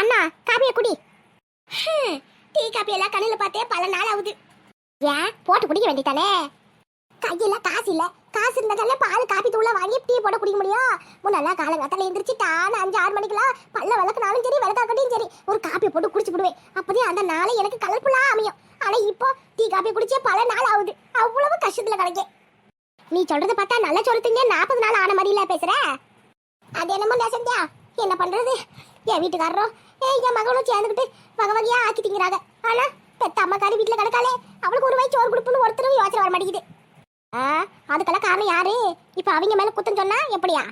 அண்ணா காப்பியை குடி. Tea coffee எல்லாம் கண்ணில் பார்த்தே பல நாள் ஆகுது. ஏன்? போட்டு குடிக்க வேண்டியதானே? கையில காசு இல்ல. காசு இருந்தாலே பால் காபி தூள வாங்கி டீ போட குடிக்க முடியும். முன்னெல்லாம் காலங்காத்தால எந்திரிச்சு டான அஞ்சு ஆறு மணிக்கெல்லாம் பல்ல விளக்குனாலும் சரி விளக்காக்கட்டையும் சரி ஒரு காப்பி போட்டு குடிச்சு விடுவேன். அப்பதே அந்த நாளை எனக்கு கலர்ஃபுல்லா அமையும். ஆனா இப்போ டீ காபி குடிச்சே பல நாள் ஆகுது. அவ்வளவு கஷ்டத்துல கிடைக்கும் நீ சொல்றத பார்த்தா நல்ல சொல்லுங்க நாற்பது நாள் ஆன மாதிரி இல்ல பேசுற? அது என்னமோ நெசந்தியா? என்ன பண்றது? என் வீட்டுக்காரரும் ஏய், என் மகனும் சேர்ந்துக்கிட்டு வகை வகையாக ஆக்கி திங்கிறாங்க. ஆனா பெத்த அம்மாக்காரி வீட்டில் கிடக்காளே அவளுக்கு ஒரு வாய் சோறு கொடுப்புன்னு ஒருத்தரும் யோசனை வர மாட்டேங்குது. ஆ, அதுக்கெல்லாம் காரணம் யாரு? இப்போ அவங்க மேல குத்தம் சொன்னா எப்படியா?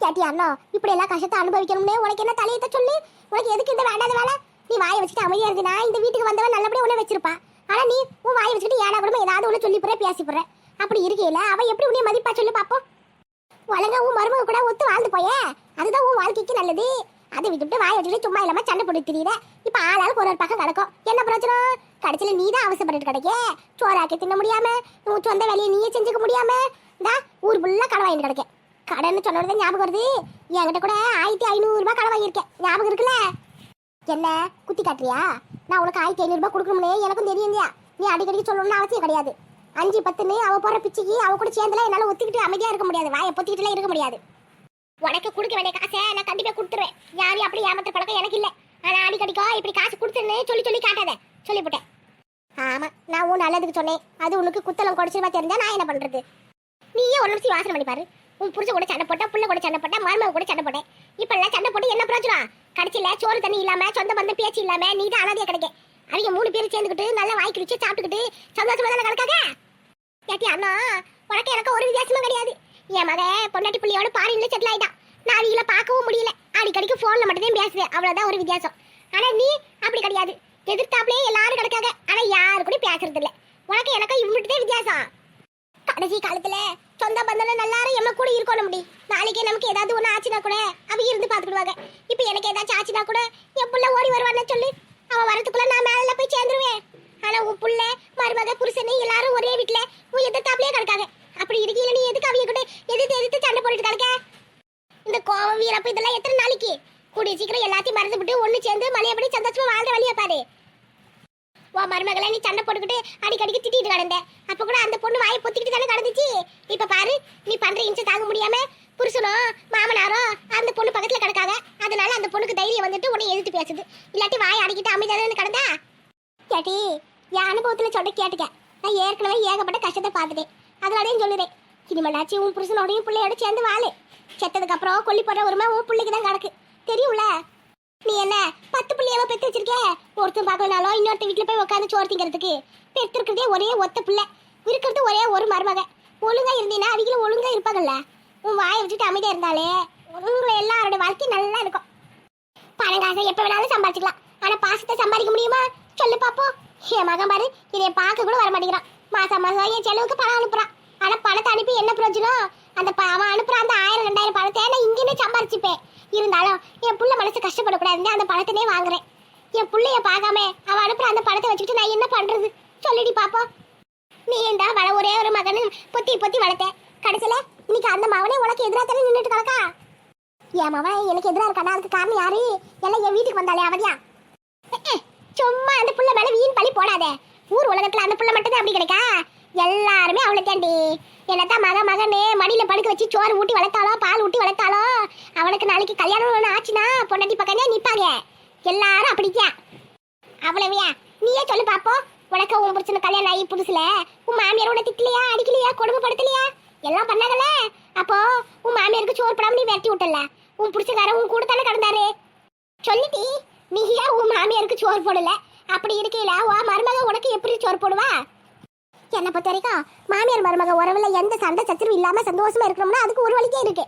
கேட்டி அண்ணோ இப்படி எல்லாம் கஷ்டத்தை அனுபவிக்கணும்னே உனக்கு என்ன தலையத்தை சொல்லி? உனக்கு எதுக்கு இந்த வேண்டாத வேலை? நீ வாயை வச்சுட்டு அமைதியா இருந்தினா இந்த வீட்டுக்கு வந்தவன் நல்லபடியாக உன்னை வச்சிருப்பா. ஆனா நீ உன் வாயை வச்சுட்டு ஏடா கூட ஏதாவது ஒன்று சொல்லி போற பேசி போற அப்படி இருக்கையில அவ எப்படி உன்னை மதிப்பா சொல்லி பார்ப்போம் ஒழுங்கா உன் மருமக கூட ஒத்து வாழ்ந்து போயே. அதுதான் உன் வாழ்க்கைக்கு நல்லது. அதை விட்டுட்டு வாயை வச்சுட்டு சும்மா இல்லாம சண்டை போட்டு திரியுற. இப்ப ஆளாளுக்கு ஒரு ஒரு பக்கம் கிடக்கும் என்ன பிரச்சனை? கடைசியில நீ தான் அவசரப்பட்டு கிடைக்க சோறாக்கி தின்ன முடியாம உன் சொந்த வேலையை நீயே செஞ்சுக்க முடியாம இந்தா ஊர் ஃபுல்லா கடன் வாங்கிட்டு கிடைக்க கடைன்னு சொன்னது ஞாபகம் வருது. என்கிட்ட கூட ஆயிரத்தி ஐநூறு ரூபாய் கடை வாங்கியிருக்கேன். ஞாபகம் இருக்குல்ல? என்ன குத்தி காட்டுறியா? நான் உனக்கு ஆயிரத்தி ஐநூறு ரூபாய் கொடுக்கணும்னே எனக்கும் தெரியும் நீ அடிக்கடி சொல்லணும்னு அவசியம் கிடையாது. அஞ்சு பத்துன்னு அவ போற பிச்சைக்கு அவ கூட சேர்ந்துல என்னால ஒத்துக்கிட்டு அமைதியா இருக்க முடியாது. வாயை பொத்திக்கிட்டுலாம் இருக்க முடியாது. உனக்கு கொடுக்க வேண்டிய காசை நான் கண்டிப்பா கொடுத்துருவேன். யாரையும் அப்படி ஏமாத்த பழக்கம் எனக்கு இல்ல. ஆனா அடிக்கடிக்கோ இப்படி காசு கொடுத்துருன்னு சொல்லி சொல்லி காட்டாத. சொல்லிவிட்டேன் ஆமா நான் உன் நல்லதுக்கு சொன்னேன். அது உனக்கு குத்தலம் குடைச்சிருமா தெரிஞ்சா நான் என்ன பண்றது? நீயே ஒரு நிமிஷம் வாசனை பண்ணி பாரு. உன் புருஷ கூட சண்டை போட்டேன் புள்ள கூட சண்டை போட்டேன் மருமக கூட சண்டை போட்டேன். இப்ப எல்லாம் சண்டை போட்டு என்ன பிரச்சனை கடைசியில சோறு தண்ணி இல்லாம சொந்த பந்தம் பேச்சு இல்லாம நீ தான் அனாதையா கிடைக்க. அவங்க மூணு பேரும் சேர்ந்துக்கிட்டு நல்லா வாய்க்கு வச்சு சாப்பிட்டுக்கிட்டு சந்தோஷமா தானே கிடக்காக ஏட்டி அண்ணா உனக்கு எனக்கு ஒரு வித்தியாசமும் கிடையாது. என் மகன் பொண்டாட்டி பிள்ளையோட பாரின்ல செட்டில் ஆயிட்டான். நான் அவங்கள பார்க்கவும் முடியல. அடிக்கடிக்கு ஃபோனில் மட்டும்தான் பேசுவேன். அவ்வளவுதான் ஒரு வித்தியாசம். ஆனா நீ அப்படி கிடையாது. எதிர்த்தாப்புலேயே எல்லாரும் கிடக்காங்க. ஆனா யாரு கூட பேசுறது இல்ல. உனக்கு எனக்கு இவ்வளவுதான் வித்தியாசம். கடைசி காலத்துல சொந்த பந்தம் எல்லாரும் எம்ம கூட இருக்கணும் முடி. நாளைக்கே நமக்கு ஏதாவது ஒண்ணு ஆச்சுனா கூட அவங்க இருந்து பார்த்துக்கிடுவாங்க. இப்போ எனக்கு ஏதாச்சும் ஆச்சுனா கூட என் புள்ள ஓடி வருவான்னு சொல்லி. அவன் வரதுக்குள்ள நான் மேல போய் சேர்ந்துருவேன். ஆனா உன் புள்ள மருமக புருஷனு எல்லாரும் ஒரே வீட்டுல உன் எதிர்த்தாப்புலயே கிடக்காங்க. அப்படி இருக்கையில நீ எதுக்கு அவங்க கூட எதிர்த்து எதிர்த்து சண்டை போட்டுட்டு கிடக்க இந்த கோவம் வீரப்பு இதெல்லாம் எத்தனை நாளைக்கு? கூடிய சீக்கிரம் எல்லாத்தையும் மறந்து விட்டு ஒண்ணு சேர்ந்து மலையபடி சந்தோஷமா வாழ்ற வழியா பாரு. உன் மருமகளை நீ சண்டை போட்டுக்கிட்டு அடிக்கடிக்கு திட்டிட்டு கிடந்த. அப்ப கூட அந்த பொண்ணு வாயை பொத்திக்கிட்டு தானே கிடந்துச்சு? இப்ப பாரு நீ பண்ற இன்ச்சு தாங்க முடியாம புருஷனோ மாமனாரோ அந்த பொண்ணு பக்கத்துல கிடக்காத அதனால அந்த பொண்ணுக்கு தைரியம் வந்துட்டு உன்னை எதிர்த்து பேசுது. இல்லாட்டி வாய் அடிக்கிட்டு அமைதியாக கிடந்தா? கேட்டி என் அனுபவத்துல சொல்ல கேட்டுக்க. நான் ஏற்கனவே ஏகப்பட்ட கஷ்டத்தை பார்த்துட்டேன். அதனாலயும் சொல்லுறேன். இனிமேலாச்சு உன் புருஷனோடையும் பிள்ளையோட சேர்ந்து வாழு. செத்ததுக்கு அப்புறம் கொல்லி போடுற உரிமை உன் பிள்ளைக்கு தான் கிடக்கு. தெரியும்ல? நீ என்ன பத்து பிள்ளையாவ பெத்து வச்சிருக்கே ஒருத்தன் பார்க்கலனாலும் இன்னொருத்த வீட்டுல போய் உட்காந்து சோறு திங்கிறதுக்கு. பெத்திருக்கிறதே ஒரே ஒத்த பிள்ளை. இருக்கிறது ஒரே ஒரு மருமக. ஒழுங்கா இருந்தீன்னா அவங்களும் ஒழுங்கா இருப்பாங்கல்ல? உன் வாயை விட்டுட்டு அமைதியா இருந்தாலே உங்களை எல்லாரோட வாழ்க்கை நல்லா இருக்கும். பணம் காசை எப்ப வேணாலும் சம்பாதிச்சுக்கலாம். ஆனா பாசத்தை சம்பாதிக்க முடியுமா? சொல்லு பார்ப்போம் என் மகன் பாரு இதை பார்க்க கூட வர மாட்டேங்கிறான். மாசம் மாசம் என் செலவுக்கு பணம் அனுப்புறான். ஆனா பணத்தை அனுப்பி என்ன பிரயோஜனம்? அந்த அவன் அனுப்புற அந்த ஆயிரம் ரெண்டாயிரம் பணத்தை நான் இங்கேயே சம்பாரிச்சுப்பேன். இருந்தாலும் என் புள்ள மனசு கஷ்டப்படக்கூடாதுன்னு அந்த பணத்தினே வாங்குறேன். என் புள்ளைய பார்க்காம அவன் அனுப்புற அந்த பணத்தை வச்சுக்கிட்டு நான் என்ன பண்றது? சொல்லிடி பார்ப்போம் நீ ஏண்டா வள ஒரே ஒரு மகனும் பொத்தி பொத்தி வளர்த்த. கடைசியில இன்னைக்கு அந்த மகனே உனக்கு எதிராக தானே நின்றுட்டு கிடக்கா? என் மவன் எனக்கு எதிராக இருக்கானா அதுக்கு காரணம் யாரு? எல்லாம் என் வீட்டுக்கு வந்தாலே அவதியா? சும்மா அந்த புள்ள மேல வீண் பழி போடாதே. ஊர் உலகத்துல அந்த புள்ள மட்டும் தான் அப்படி கிடைக்கா? எல்லாருமே அவளை தாண்டி. என்னத்தான் மக மகனே மடியில படுக்க வச்சு சோறு ஊட்டி வளர்த்தாலோ பால் ஊட்டி வளர்த்தாலோ அவனுக்கு நாளைக்கு கல்யாணம் ஒன்று ஆச்சுன்னா பொண்டாட்டி பக்கமே நிப்பாங்க. எல்லாரும் அப்படிக்கா அவ்வளவையா நீயே சொல்லு பாப்போம். உனக்கு உன் புருஷனு கல்யாணம் ஆகி புதுசுல உன் மாமியார் உன்னை திட்டலையா அடிக்கலையா கொடுமைப்படுத்தலையா? எல்லாம் பண்ணாங்கல்ல அப்போ உன் மாமியாருக்கு சோறு போடாம நீ விரட்டி விட்டல. உன் புருஷக்காரன் உன் கூட தானே கிடந்தாரு. சொல்லிட்டி நீ ஏன் உன் மாமியாருக்கு சோறு போடல? அப்படி இருக்கையில உன் மருமக உனக்கு எப்படி சோறு போடுவா? என்னை பொறுத்த வரைக்கும் மாமியார் மருமக உறவுல எந்த சண்டை சச்சரவு இல்லாம சந்தோஷமா இருக்கணும்னா அதுக்கு ஒரு வழிக்கே இருக்கு.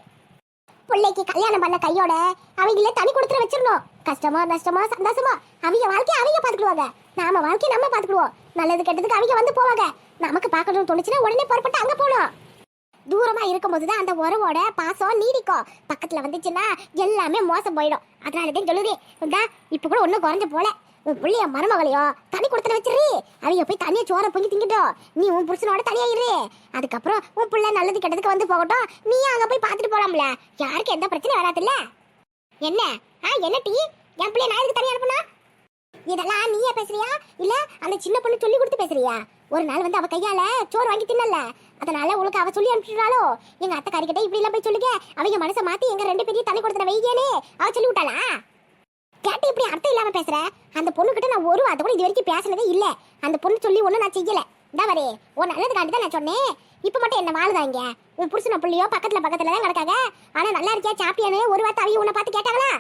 பிள்ளைக்கு கல்யாணம் பண்ண கையோட அவங்கள தனி கொடுத்துட வச்சிடணும். கஷ்டமோ நஷ்டமோ சந்தோஷமோ அவங்க வாழ்க்கையை அவங்க பாத்துக்கிடுவாங்க. நாம வாழ்க்கையை நம்ம பாத்துக்கிடுவோம். நல்லது கெட்டதுக்கு அவங்க வந்து போவாங்க. நமக்கு பார்க்கணும்னு தோணுச்சுன்னா உடனே புறப்பட்டு அங்க போகணும். தூரமா இருக்கும்போது தான் அந்த உறவோட பாசம் நீடிக்கும். பக்கத்துல வந்துச்சுன்னா எல்லாமே மோசம் போயிடும். அதனால தான் சொல்லுதே இந்தா இப்ப கூட ஒன்றும் குறைஞ்ச போல. உன் பிள்ளைய மருமகளையோ தனி கொடுத்துல வச்சிரு. அவங்க போய் தனியா சோற பொங்கி திங்கிட்டோம் நீ உன் புருஷனோட தனியா இரு. அதுக்கப்புறம் உன் பிள்ளை நல்லது கெட்டதுக்கு வந்து போகட்டும். நீ அங்க போய் பார்த்துட்டு போறாம்ல யாருக்கு எந்த பிரச்சனையும் வராதுல்ல. என்ன? ஆ என்ன டீ? என் பிள்ளைய நான் எதுக்கு தனியா அனுப்பணும் இதெல்லாம் நீயே பேசுறியா? இல்ல அந்த சின்ன பொண்ணு சொல்லி கொடுத்து பேசுறியா? ஒரு நாள் வந்து அவ கையால சோறு வாங்கி தின்னல. அதனால உனக்கு அவ சொல்லி அனுப்பிச்சுட்டாலோ எங்க அத்தை கிட்ட இப்படி எல்லாம் போய் சொல்லுங்க. அவங்க மனசை மாத்தி எங்க ரெண்டு பேரையும் தண்ணி கொடுத்துன வையேனே அவ சொல்லி விட்டாளா? கேட்டு இப்படி அர்த்தம் இல்லாம பேசுற? அந்த பொண்ணு கிட்ட நான் ஒரு வார்த்தை கூட இது வரைக்கும் பேசுனதே இல்ல. அந்த பொண்ணு சொல்லி ஒண்ணு நான் செய்யல. இந்த வரே ஒரு நல்லதுக்காண்டி தான் நான் சொன்னேன். இப்ப மட்டும் என்ன வாழுதாங்க? உன் புருஷன பிள்ளையோ பக்கத்துல பக்கத்துல தான் கிடக்காங்க. ஆனா நல்லா இருக்கியா சாப்பிட்டியான்னு ஒரு வார்த்தை அவங்க உன்னை பார்த்து கேட்டாங்களா?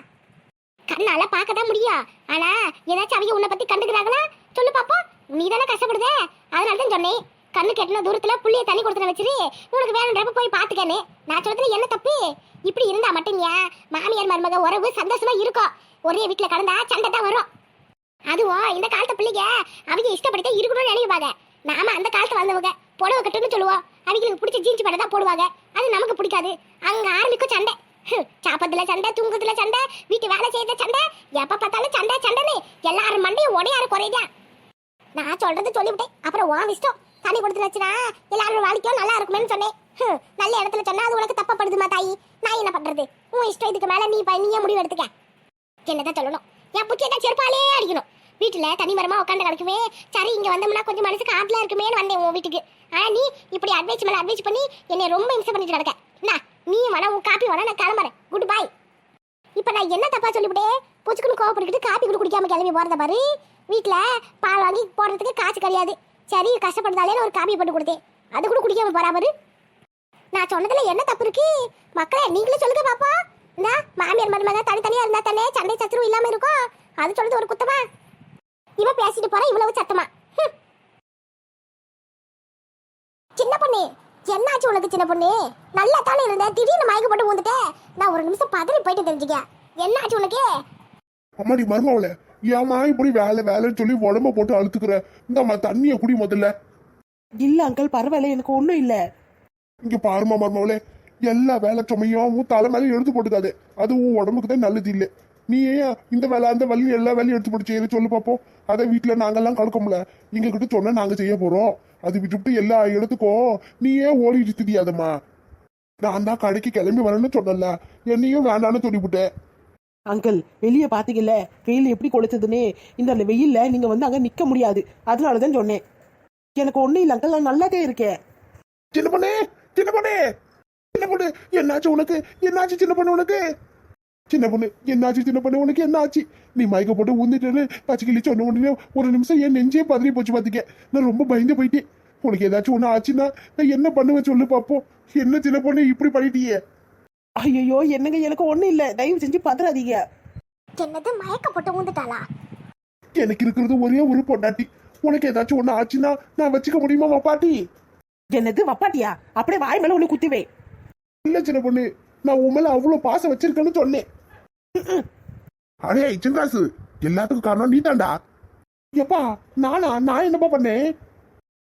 கண்ணால பார்க்க தான் முடியும் ஆனா ஏதாச்சும் அவங்க உன்னை பத்தி கண்டுக்கிறாங்களா? சொல்லு பாப்போம். நீ தானே கஷ்டப்படுதே? அதனால தான் சொன்னேன். கண்ணு கெட்டின தூரத்துல புள்ளிய தண்ணி கொடுத்துன வச்சிரு. உனக்கு வேணுன்றப்ப போய் பாத்துக்கன்னு. நான் சொல்றதுல என்ன தப்பு? இப்படி இருந்தா மட்டும் ஏன்? மாமியார் மருமக உறவு சந்தோஷமா இருக்கும். ஒரே வீட்டுல கடந்தா சண்டை தான் வரும். அதுவும் இந்த காலத்து பிள்ளைங்க அவங்க இஷ்டப்படித்தான் இருக்கணும்னு நினைப்பாங்க. நாம அந்த காலத்து வந்தவங்க புடவை கட்டுன்னு சொல்லுவோம். அவங்களுக்கு பிடிச்ச ஜீன்ஸ் படம் தான் போடுவாங்க. அது நமக்கு பிடிக்காது. அங்க ஆரம்பிக்கும் சண்டை. சாப்பத்துல சண்டை தூங்குதுல சண்டை வீட்டு வேலை செய்யற சண்டை எப்ப பார்த்தாலும் சண்டை சண்டைன்னு எல்லாரும் மண்டையும் உடையாரு குறையுதா? நான் சொல்றது சொல்லிவிட்டேன். அப்புறம் உன் இஷ்டம். தண்ணி கொடுத்து வச்சுனா எல்லாரும் வாழ்க்கையும் நல்லா இருக்குமேன்னு சொன்னேன். நல்ல இடத்துல சொன்னா அது உனக்கு தப்பப்படுதுமா தாயி? நான் என்ன பண்றது? உன் இஷ்டம் இதுக்கு மேல நீ ப- நீயே முடிவு எடுத்துக்க. என்னதான் சொல்லணும். என் புச்சியை செருப்பாலே அடிக்கணும். வீட்டுல தனி மரமா உட்காந்து கிடக்குமே. சரி இங்க வந்தோம்னா கொஞ்சம் மனசுக்கு ஆறுதலா இருக்குமேன்னு வந்தேன் உன் வீட்டுக்கு. ஆனா நீ இப்படி அட்வைஸ் மேல அட்வைஸ் பண்ணி என்னை ரொம்ப இம்சை பண்ணிட்டு கிடக்க. நீ வேணா உன் காப்பி வேணா நான் கிளம்புறேன். குட் பை இப்ப நான் என்ன தப்பா சொல்லிவிட்டே? பூச்சிக்குன்னு கோவப்பட்டுக்கிட்டு காப்பி கூட குடிக்காம கிளம்பி போறத பாரு. வீட்டுல பால் வாங்கி போடுறதுக்கு காசு கிடையாது. சரி கஷ்டப்படுதாலே ஒரு காப்பி போட்டு கொடுத்தேன். அது கூட குடிக்காம போறா பாரு. நான் சொன்னதுல என்ன தப்பு இருக்கு? மக்களே நீங்களும் சொல்லுங்க பாப்பா. இந்த மாமியார் மருமக தனித்தனியா இருந்தா தானே சண்டை சச்சரவு இல்லாம இருக்கும் அது சொல்றது ஒரு குத்தமா? இவ பேசிட்டு போற இவ்வளவு சத்தமா. சின்ன பொண்ணு என்னாச்சு உனக்கு சின்ன பொண்ணு? நல்லா தானே இருந்த? திடீர்னு மயக்க போட்டு வந்துட்டே நான் ஒரு நிமிஷம் பதறி போயிட்டு தெரிஞ்சுக்க என்னாச்சு உனக்கு? அம்மாடி மருமவள ஏமா இப்படி வேலை வேலைன்னு சொல்லி உடம்ப போட்டு அழுத்துக்கிற. இந்தம்மா தண்ணிய குடி முதல்ல. இல்ல அங்கிள் பரவாயில்ல எனக்கு ஒண்ணும் இல்ல. இங்க பாருமா மருமவளே எல்லா வேலை சுமையும் உன் தலை மேல எடுத்து போட்டுக்காது. அது உன் உடம்புக்கு தான் நல்லது இல்லை. நீ ஏன் இந்த வேலை அந்த வேலையும் எல்லா வேலையும் எடுத்து போட்டு செய்ய சொல்லு பார்ப்போம் அதை வீட்டுல நாங்கெல்லாம் கலக்கோம்ல எங்க கிட்ட சொன்னா நாங்க செய்ய போறோம். அது விட்டுவிட்டு எல்லா இடத்துக்கும் நீ ஏன் ஓடிட்டு தெரியாதம்மா. நான் தான் கடைக்கு கிளம்பி வரேன்னு சொன்னல என்னையும் வேண்டான்னு சொல்லிவிட்டேன். அங்கிள் வெளியே பாத்தீங்கல்ல வெயில் எப்படி கொளுத்துதுன்னு. இந்த வெயில்ல நீங்க வந்து அங்க நிக்க முடியாது. அதனாலதான் சொன்னேன். எனக்கு ஒண்ணும் இல்ல அங்கிள் நான் நல்லாதே இருக்கேன். சின்ன பொண்ணு சின்ன பொண்ணு. சின்ன பொண்ணு என்னாச்சு உனக்கு? என்னாச்சு சின்ன பொண்ணு உனக்கு? சின்ன பொண்ணு என்னாச்சு சின்ன பொண்ணு? உனக்கு என்னாச்சு? நீ மயக்க போட்டு ஊந்துட்டேன்னு பச்சை கிளி சொன்ன உடனே ஒரு நிமிஷம் என் நெஞ்சே பதறி போச்சு பாத்துக்க. நான் ரொம்ப பயந்து போயிட்டேன். உனக்கு ஏதாச்சும் ஒண்ணு ஆச்சுன்னா நான் என்ன பண்ணுவேன் சொல்லு பாப்போம் என்ன சின்ன பொண்ணு இப்படி பண்ணிட்டியே? ஐயோ என்னங்க எனக்கு ஒண்ணும் இல்ல. தயவு செஞ்சு பதறாதீங்க. என்னது மயக்க போட்டு ஊந்துட்டாளா? எனக்கு இருக்கிறது ஒரே ஒரு பொண்டாட்டி. உனக்கு ஏதாச்சும் ஒண்ணு ஆச்சுன்னா நான் வச்சுக்க முடியுமா பாட்டி என்னது வப்பாட்டியா? அப்படியே வாய் மேல ஒண்ணு குத்திவே இல்ல சின்ன பொண்ணு நான் உன் மேல அவ்வளவு பாசம் வச்சிருக்கேன்னு சொன்னேன். அடே சின்ராசு எல்லாத்துக்கும் காரணம் நீ தாண்டா எப்பா நானா? நான் என்னப்பா பண்ணேன்?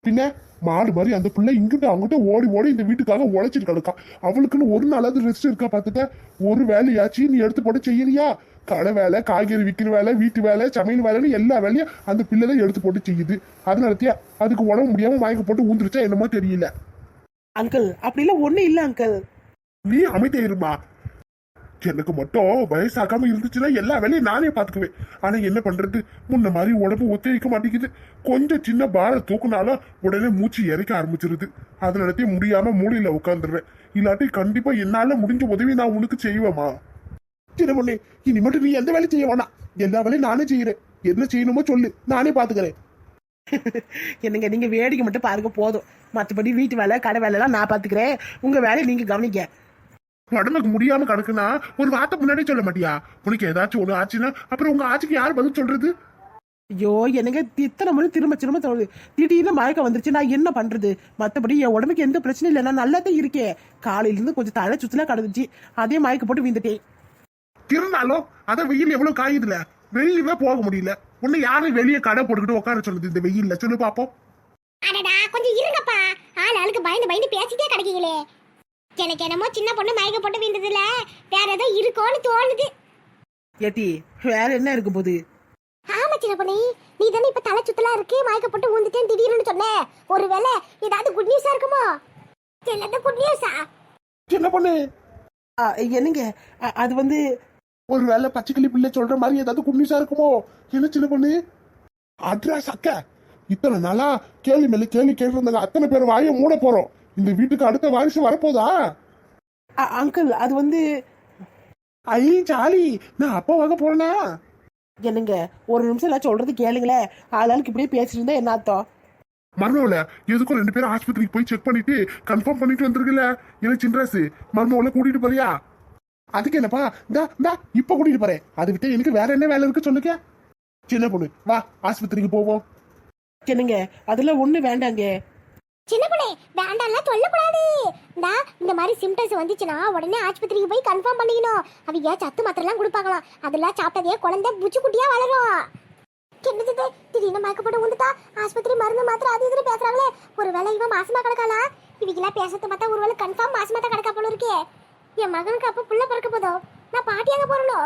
பின்ன மாடு மாதிரி அந்த பிள்ளை இங்கிட்ட அங்கிட்ட ஓடி ஓடி இந்த வீட்டுக்காக உழைச்சிட்டு கிடக்கா. அவளுக்குன்னு ஒரு நாளாவது ரெஸ்ட் இருக்கா பார்த்துக்க? ஒரு வேலையாச்சும் நீ எடுத்து போட்டு செய்யறியா? கடை வேலை காய்கறி விற்கிற வேலை வீட்டு வேலை சமையல் வேலைன்னு எல்லா வேலையும் அந்த பிள்ளை தான் எடுத்து போட்டு செய்யுது. அதனாலத்தியா அதுக்கு உடம்பு முடியாம மயக்க போட்டு ஊந்துருச்சா என்னமோ தெரியல. அங்கிள் அப்படிலாம் ஒண்ணும் இல்ல அங்கிள். நீ அமைதியா இருமா? எனக்கு மட்டும் வயசாகாம இருந்துச்சுன்னா எல்லா வேலையும் நானே பாத்துக்குவேன். ஆனா என்ன பண்றது? முன்ன மாதிரி உடம்பு ஒத்துழைக்க மாட்டேங்குது. கொஞ்சம் சின்ன பார தூக்குனாலும் உடனே மூச்சு இறைக்க ஆரம்பிச்சிருது. அதனாலத்தையும் முடியாம மூலையில உட்காந்துடுறேன் இல்லாட்டி கண்டிப்பா என்னால முடிஞ்ச உதவி நான் உனக்கு செய்வேமா சின்ன பொண்ணு இனிமேட்டு நீ எந்த வேலையும் செய்ய வேணாம். எல்லா வேலையும் நானே செய்யறேன். என்ன செய்யணுமோ சொல்லு. நானே பாத்துக்கிறேன். என்னங்க நீங்க வேடிக்கை மட்டும் பாருங்க போதும். மத்தபடி வீட்டு வேலை கடை வேலை எல்லாம் நான் பாத்துக்கிறேன். உங்க வேலையை நீங்க கவனிக்க உடம்புக்கு முடியாம கிடக்குன்னா ஒரு வார்த்தை முன்னாடி சொல்ல மாட்டியா? உனக்கு ஏதாச்சும் ஒண்ணு ஆச்சுன்னா அப்புறம் உங்க ஆச்சுக்கு யார் பதில் சொல்றது? ஐயோ எனக்கு இத்தனை மணி திரும்ப திரும்ப தோணுது. திடீர்னு மயக்கம் வந்துருச்சு நான் என்ன பண்றது? மத்தபடி என் உடம்புக்கு எந்த பிரச்சனையும் இல்லை நான் நல்லா தான் இருக்கேன். காலையில இருந்து கொஞ்சம் தலை சுத்தலா கடந்துச்சு. அதே மயக்க போட்டு விந்துட்டேன் இருந்தாலும் அத வெயில் எவ்வளவு காயுதுல? வெளியவே போக முடியல. உன்னை யாரும் வெளியே கடை போட்டுக்கிட்டு உட்கார சொல்லுது இந்த வெயில்ல. சொல்லு பாப்போம். அடடா கொஞ்சம் இருங்கப்பா. ஆள் ஆளுக்கு பயந்து பயந்து பேசிட்டே கிடைக்கீங்களே. எனக்கு என்னமோ சின்ன பொண்ணு மயக்க போட்டு விழுந்ததுல. வேற ஏதோ இருக்கோன்னு தோணுது. ஏட்டி வேற என்ன இருக்க போகுது? ஆமா சின்ன பொண்ணு நீ தானே இப்ப தலை சுத்தலா இருக்கு மயக்க போட்டு ஊந்துட்டேன் திடீர்னு சொன்ன. ஒருவேளை ஏதாவது குட் நியூஸா இருக்குமோ? என்னது குட் நியூஸா சின்ன பொண்ணு ஆ, என்னங்க? அ- அது வந்து ஒரு வேளை பச்சைக்கிளி பிள்ளை சொல்ற மாதிரி ஏதாவது குன்னிசா இருக்குமோ? என்ன சின்ன பொண்ணு? அட்ரஸ் அக்க இத்தனை நாளா கேள்வி மேல கேள்வி கேட்டிருந்தாங்க. அத்தனை பேர் வாயை மூட போறோம். இந்த வீட்டுக்கு அடுத்த வாரிசு வரப்போதா? அங்கிள் அது வந்து ஐ ஜாலி. நான் அப்பா வாங்க போறேனா? என்னங்க ஒரு நிமிஷம் நான் சொல்றது கேளுங்களேன் ஆளாளுக்கு இப்படியே பேசிட்டு இருந்தா என்ன அர்த்தம்? மர்மவுல எதுக்கும் ரெண்டு பேரும் ஆஸ்பத்திரிக்கு போய் செக் பண்ணிட்டு கன்ஃபார்ம் பண்ணிட்டு வந்திருக்குல்ல? என்ன சின்ராசு மர்மவுல கூட்டிட்டு போறியா? அதுக்கு என்னப்பா? இந்தா இந்தா இப்ப கூட்டிட்டு போறேன். அதை விட்டு எனக்கு வேற என்ன வேலை இருக்கு சொல்லுங்க. சின்ன பொண்ணு வா ஆஸ்பத்திரிக்கு போவோம். என்னங்க அதெல்லாம் ஒண்ணு வேண்டாங்க. சின்ன பொண்ணே வேண்டாம்லாம் சொல்லக்கூடாது. இந்தா இந்த மாதிரி சிம்டம்ஸ் வந்துச்சுன்னா உடனே ஆஸ்பத்திரிக்கு போய் கன்ஃபார்ம் பண்ணிக்கணும். அவங்க சத்து மாத்திரைலாம் கொடுப்பாங்களாம். அதெல்லாம் சாப்பிட்டதே குழந்தை புச்சு குட்டியா வளரும் என்னது? திடீர்னு மயக்கப்பட்டு வந்துட்டா ஆஸ்பத்திரி மருந்து மாத்திரை அது இதுன்னு பேசுறாங்களே. ஒருவேளை இவன் மாசமா கிடக்காளா? இவங்கெல்லாம் பேசுறத பார்த்தா ஒருவேளை கன்ஃபார்ம் மாசமா தான் கிடக்கா போல இருக்கே. என் மகனுக்கு அப்ப புள்ள பிறக்க போதோ? நான் பாட்டியாக போறனோ?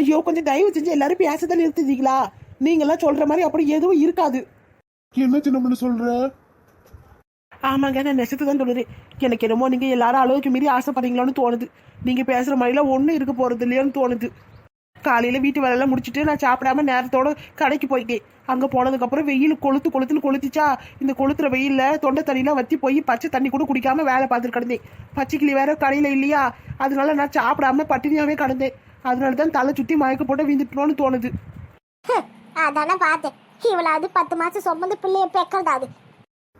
ஐயோ கொஞ்சம் தயவு செஞ்சு எல்லாரும் பேசதான் நிறுத்திட்டீங்களா? நீங்களாம் சொல்ற மாதிரி அப்படி எதுவும் இருக்காது. என்ன சின்ன பொண்ணு சொல்ற? ஆமாங்க நான் நெசத்து தான் சொல்லுறேன் எனக்கு என்னமோ நீங்க எல்லாரும் அளவுக்கு மீறி ஆசைப்படுறீங்களோன்னு தோணுது. நீங்க பேசுற மாதிரிலாம் ஒன்றும் இருக்க போறது இல்லையோன்னு தோணுது. காலையில வீட்டு வேலையெல்லாம் முடிச்சிட்டு நான் சாப்பிடாம நேரத்தோட கடைக்கு போயிட்டேன். அங்க போனதுக்கு அப்புறம் வெயில் கொளுத்து கொளுத்துன்னு கொளுத்திச்சா இந்த கொளுத்துற வெயில்ல தொண்டை தண்ணிலாம் வத்தி போய் பச்சை தண்ணி கூட குடிக்காம வேலை பார்த்துட்டு கிடந்தேன். பச்சை கிளி வேற கடையில இல்லையா? அதனால நான் சாப்பிடாம பட்டினியாவே கிடந்தேன். அதனால தான் தலை சுத்தி மயக்க போட்டு வீந்துட்டோன்னு தோணுது. அதானே பார்த்தேன். இவளாவது பத்து மாசம் சுமந்து பிள்ளைய பெக்கிறதாது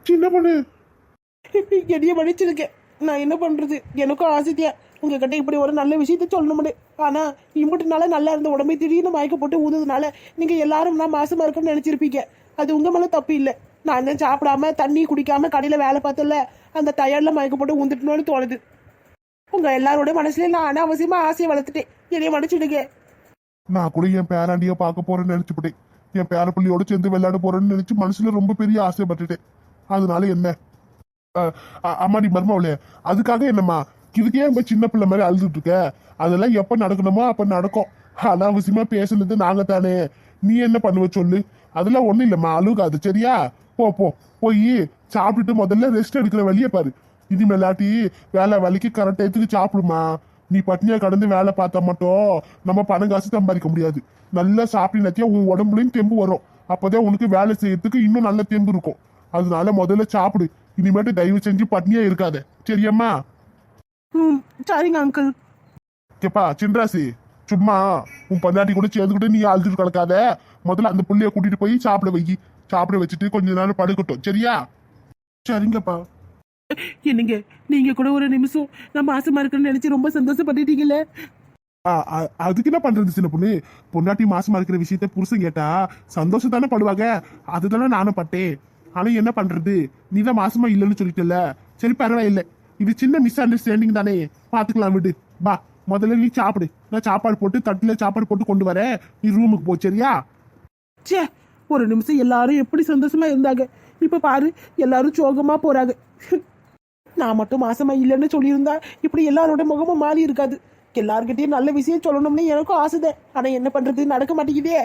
சின்ன பொண்ணு என்னைய மன்னிச்சிருக்கேன். நான் என்ன பண்றது? எனக்கும் ஆசைத்தியா உங்ககிட்ட இப்படி ஒரு நல்ல விஷயத்த சொல்லணும்னு. ஆனா இம்புட்டுனால நல்லா இருந்த உடம்பை திடீர்னு மயக்க போட்டு ஊதுனால நீங்க எல்லாரும் நான் மாசமா இருக்குன்னு நினைச்சிருப்பீங்க. அது உங்க மேல தப்பு இல்லை. நான் தான் சாப்பிடாம தண்ணி குடிக்காம கடையில வேலை பார்த்தல அந்த டயர்டில் மயக்க போட்டு ஊந்துட்டணும்னு தோணுது. உங்க எல்லாரோட மனசுல நான் அனாவசியமா ஆசையை வளர்த்துட்டேன். என்னைய மன்னிச்சுடுங்க. நான் கூட என் பேராண்டிய பார்க்க போறேன்னு நினைச்சுப்பட்டேன். என் பேர சேர்ந்து விளையாட போறேன்னு நினைச்சு மனசுல ரொம்ப பெரிய ஆசைப்பட்டுட்டேன். அதனால என்ன? அம்மாடி மர்மாவில அதுக்காக என்னம்மா? இதுக்கே நம்ம சின்ன பிள்ளை மாதிரி அழுதுட்டு இருக்க? அதெல்லாம் எப்போ நடக்கணுமோ அப்போ நடக்கும். அனாவசியமா பேசுனது நாங்க தானே நீ என்ன பண்ணுவ சொல்லு? அதெல்லாம் ஒன்றும் இல்லைம்மா அழுகாது சரியா? போ போ போய் சாப்பிட்டுட்டு முதல்ல ரெஸ்ட் எடுக்கிற வழியை பாரு. இனிமேலாட்டி வேலை வேலைக்கு கரெக்ட் டயத்துக்கு சாப்பிடுமா? நீ பட்னியா கடந்து வேலை பார்த்தா மட்டும் நம்ம பணம் காசு சம்பாதிக்க முடியாது. நல்லா சாப்பிட்டீங்கன்னாத்தியா உன் உடம்புலையும் தெம்பு வரும். அப்போதான் உனக்கு வேலை செய்யறதுக்கு இன்னும் நல்ல தெம்பு இருக்கும். அதனால முதல்ல சாப்பிடு. இனிமேட்டு தயவு செஞ்சு பட்னியா இருக்காத. சரியாம்மா? ம் சரிங்க அங்கிள் கேப்பா சின்ராசி சும்மா உன் பொண்டாட்டி கூட சேர்ந்துக்கிட்டு நீ அழுதுட்டு கிடக்காத. முதல்ல அந்த புள்ளைய கூட்டிட்டு போய் சாப்பிட வை சாப்பிட வச்சுட்டு கொஞ்ச நேரம் படுக்கட்டும். சரியா? சரிங்கப்பா. என்னங்க நீங்க கூட ஒரு நிமிஷம் நான் மாசமா இருக்குன்னு நினைச்சு ரொம்ப அ- அதுக்கு என்ன பண்றது சின்ன பொண்ணு? பொண்டாட்டி மாசமா இருக்கிற விஷயத்த புருஷன் கேட்டா சந்தோஷம் தானே படுவாங்க? அதுதானே நானும் பட்டேன். ஆனா என்ன பண்றது? நீ தான் மாசமா இல்லைன்னு சொல்லிட்டல சரி பரவாயில்ல. இது சின்ன மிஸ் அண்டர்ஸ்டாண்டிங் தானே. பாத்துக்கலாம் விடு. வா முதல்ல நீ சாப்பிடு. நான் சாப்பாடு போட்டு தட்டுல சாப்பாடு போட்டு கொண்டு வரேன். நீ ரூமுக்கு போ சரியா? ச்சே ஒரு நிமிஷம் எல்லாரும் எப்படி சந்தோஷமா இருந்தாங்க? இப்ப பாரு எல்லாரும் சோகமா போறாங்க. நான் மட்டும் மாசமா இல்லைன்னு சொல்லியிருந்தா இப்படி எல்லாரோட முகமும் மாறி இருக்காது. எல்லார்கிட்டயும் நல்ல விஷயம் சொல்லணும்னு எனக்கும் ஆசைதான் ஆனா என்ன பண்றது? நடக்க மாட்டேங்குதே.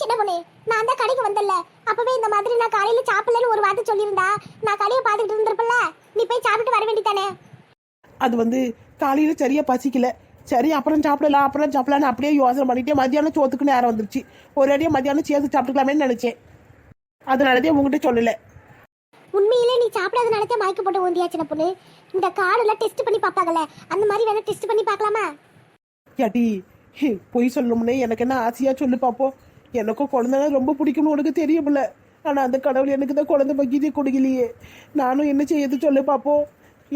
சின்ன பொண்ணு நான் தான் கடைக்கு வந்தல அப்பவே இந்த மாதிரி நான் காலையில சாப்பிடலன்னு ஒரு வார்த்தை சொல்லியிருந்தா நான் கடையை பார்த்துக்கிட்டு இருந்திருப்பல நீ போய் சாப்பிட்டு வர வேண்டியதானே அது வந்து காலையில சரியா பசிக்கல. சரி அப்புறம் சாப்பிடலாம் அப்புறம் சாப்பிடலாம்னு அப்படியே யோசனை பண்ணிட்டே மத்தியானம் சோத்துக்கு நேரம் வந்துருச்சு. ஒரு அடியா மத்தியானம் சேர்த்து சாப்பிட்டுக்கலாமேன்னு நினைச்சேன். அதனாலதான் உங்ககிட்ட சொல்லல. உண்மையிலே நீ சாப்பிடாதனால தான் மயக்க போட்டு ஓந்தியா சின்ன பொண்ணு. இந்த கார்டுல டெஸ்ட் பண்ணி பார்ப்பாங்கல்ல. அந்த மாதிரி வேணா டெஸ்ட் பண்ணி பார்க்கலாமா? யாட்டி பொய் சொல்லணும்னே எனக்கு என்ன ஆசையா சொல்லு பாப்போம். எனக்கும் குழந்தைனா ரொம்ப பிடிக்கும்னு உனக்கு தெரியுமில்ல ஆனால் அந்த கடவுள் எனக்கு தான் குழந்தை பக்கியதே கொடுக்கலையே. நானும் என்ன செய்யறது சொல்லு பார்ப்போம்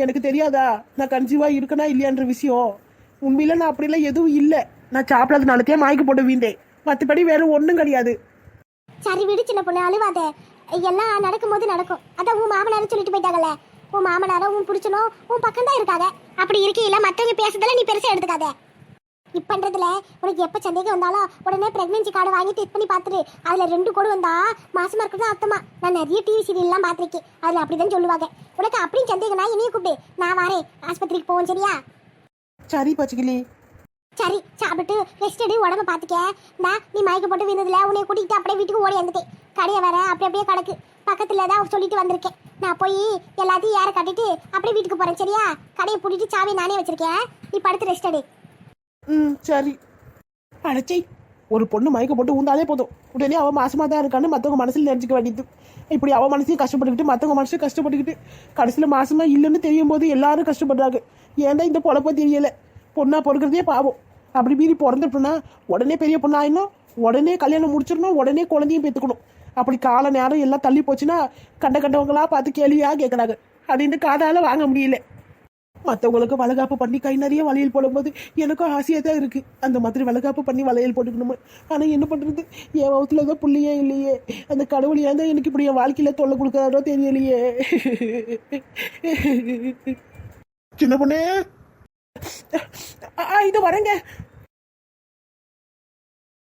எனக்கு தெரியாதா? நான் கன்சீவாக இருக்கனா இல்லையான்ற விஷயம். உண்மையில் நான் அப்படிலாம் எதுவும் இல்லை. நான் சாப்பிடாதனாலத்தையே மாய்க்கு போட்டு வீண்டேன் மற்றபடி வேற ஒன்றும் கிடையாது. சரி விடு சின்ன பொண்ணு அழுவாத. எல்லாம் நடக்கும்போது நடக்கும். அதான் உன் மாமனாரும் சொல்லிட்டு போயிட்டாங்கல்ல. உன் மாமனாரும் உன் பிடிச்சனும் உன் பக்கம் தான் இருக்காங்க. அப்படி இருக்கையில மற்றவங்க பேசுறதுல நீ பெருசா எடுத்துக்காத. இப்பன்றதுல உனக்கு எப்ப சந்தேகம் வந்தாலும் உடனே பிரெக்னன்சி கார்டு வாங்கி டெஸ்ட் பண்ணி பார்த்துரு அதுல ரெண்டு கோடு வந்தா மாசமா இருக்கிறது அர்த்தமா. நான் நிறைய டிவி சீரியல்லாம் பார்த்திருக்கேன் அதுல அப்படிதான் சொல்லுவாங்க. உனக்கு அப்படியும் சந்தேகம்னா என்னைய கூப்பிடு. நான் வரேன். ஆஸ்பத்திரிக்கு போவோம் சரியா? சரி பச்சைக்கிளி. சரி சாப்பிட்டு ரெஸ்ட் எடு உடம்ப பாத்துக்க. இந்தா நீ மயக்க போட்டு விழுந்ததுல உன்னை கூட்டிகிட்டு அப்படியே வீட்டுக்கு ஓடி வந்துட்டேன். கடையை வேற அப்படி அப்படியே கிடக்கு. பக்கத்துல தான் சொல்லிட்டு வந்திருக்கேன். நான் போய் எல்லாத்தையும் ஏற கட்டிட்டு அப்படியே வீட்டுக்கு போறேன் சரியா? கடையை பூட்டிட்டு சாவி நானே வச்சிருக்கேன். நீ படுத்து ரெஸ்ட் எடு. ம் சரி. அடைச்சி. ஒரு பொண்ணு மயக்க போட்டு ஊந்தாலே போதும். உடனே அவள் மாசமாக தான் இருக்கான்னு மற்றவங்க மனசில் நினச்சிக்க வேண்டியது. இப்படி அவள் மனசையும் கஷ்டப்பட்டுக்கிட்டு மற்றவங்க மனசையும் கஷ்டப்பட்டுக்கிட்டு கடைசியில் மாசமாக இல்லைன்னு தெரியும் போது எல்லாரும் கஷ்டப்படுறாங்க. ஏன்டா இந்த பொழப்போ தெரியலை? பொண்ணாக பொறுக்கிறதே பாவம். அப்படி மீறி பிறந்துட்டோம்னா உடனே பெரிய பொண்ணு ஆயிடணும். உடனே கல்யாணம் முடிச்சிடணும். உடனே குழந்தையும் பெற்றுக்கணும் அப்படி கால நேரம் எல்லாம் தள்ளி போச்சுன்னா கண்ட கண்டவங்களா பார்த்து கேள்வியாக கேட்குறாங்க அதை இந்த காதால் வாங்க முடியல. மற்றவங்களுக்கு வளகாப்பு பண்ணி கை நிறைய வளையல் போடும்போது எனக்கும் ஆசையாக தான் இருக்கு. அந்த மாதிரி வளகாப்பு பண்ணி வளையல் போட்டுக்கணுமா ஆனால் என்ன பண்ணுறது என் வகுத்துல தான் புள்ளியே இல்லையே. அந்த கடவுள் ஏன் தான் எனக்கு இப்படி என் வாழ்க்கையில் தொல்லை கொடுக்குறாரோ தெரியலையே. சின்ன பொண்ணே. ஆ, இது வரேங்க.